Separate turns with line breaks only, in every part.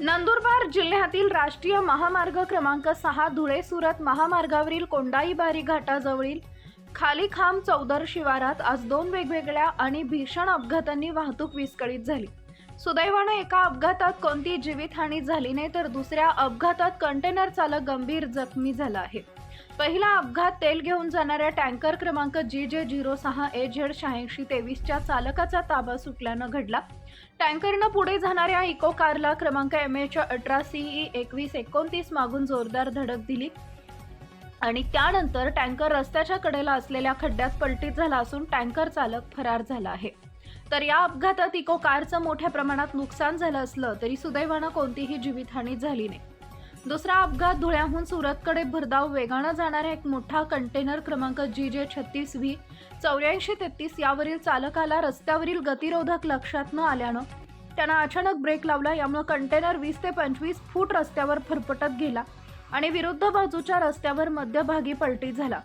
नंदुरबार जिल्ह्यातील राष्ट्रीय महामार्ग क्रमांक सहा धुळे सुरत महामार्गावरील कोंडाईबारी घाटाजवळील खाली खांब चौदर शिवारात आज दोन वेगवेगळ्या आणि भीषण अपघातांनी वाहतूक विस्कळीत झाली. सुदैवानं एका अपघातात कोणतीही जीवितहानी झाली नाही तर दुसऱ्या अपघातात कंटेनर चालक गंभीर जखमी झाला आहे. पहिला अपघात तेल घेऊन जाणाऱ्या टँकर क्रमांक जी जे झिरो सहा ए झेड शहाऐंशी तेवीसच्या चालकाचा ताबा सुटल्यानं घडला. टँकरनं पुढे जाणाऱ्या इको कारला क्रमांक एम एच अठरा सीई एकवीस एकोणतीस मागून जोरदार धडक दिली. आणि त्यानंतर टँकर रस्त्याच्या कडेला असलेल्या खड्ड्यात पलटीत झाला असून टँकर चालक फरार झाला आहे. तर या अपघातात इको कारचं मोठ्या प्रमाणात नुकसान झालं असलं तरी सुदैवानं कोणतीही जीवितहानी झाली नाही. दुसरा अपघात धुळ्याहून सुरतकडे भरधाव वेगानं जाणारा एक मोठा कंटेनर क्रमांक जी जे छत्तीस व्ही चौऱ्याऐंशी तेहतीस यावरील चालकाला रस्त्यावरील गतिरोधक लक्षात न आल्यानं त्यानं अचानक ब्रेक लावला यामुळे कंटेनर वीस ते पंचवीस फूट रस्त्यावर फरफटत गेला. आणि विरुद्ध बाजूच्या रस्त्यावर मध्यभागी पलटी झाला.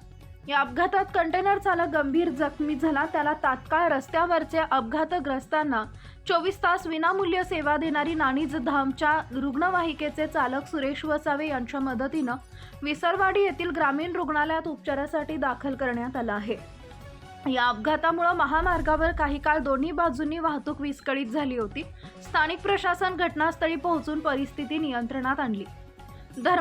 या अपघातात कंटेनर चालक गंभीर जखमी झाला. त्याला तात्काळ रस्त्यावरचे अपघातग्रस्तांना चोवीस तास विनामूल्य सेवा देणारी नाणीज धामच्या रुग्णवाहिकेचे चालक सुरेश वसावे यांच्या मदतीनं विसरवाडी येथील ग्रामीण रुग्णालयात उपचारासाठी दाखल करण्यात आलं आहे. या अपघातामुळे महामार्गावर काही काळ दोन्ही बाजूंनी वाहतूक विस्कळीत झाली होती. स्थानिक प्रशासन घटनास्थळी पोहोचून परिस्थिती नियंत्रणात आणली. धर्म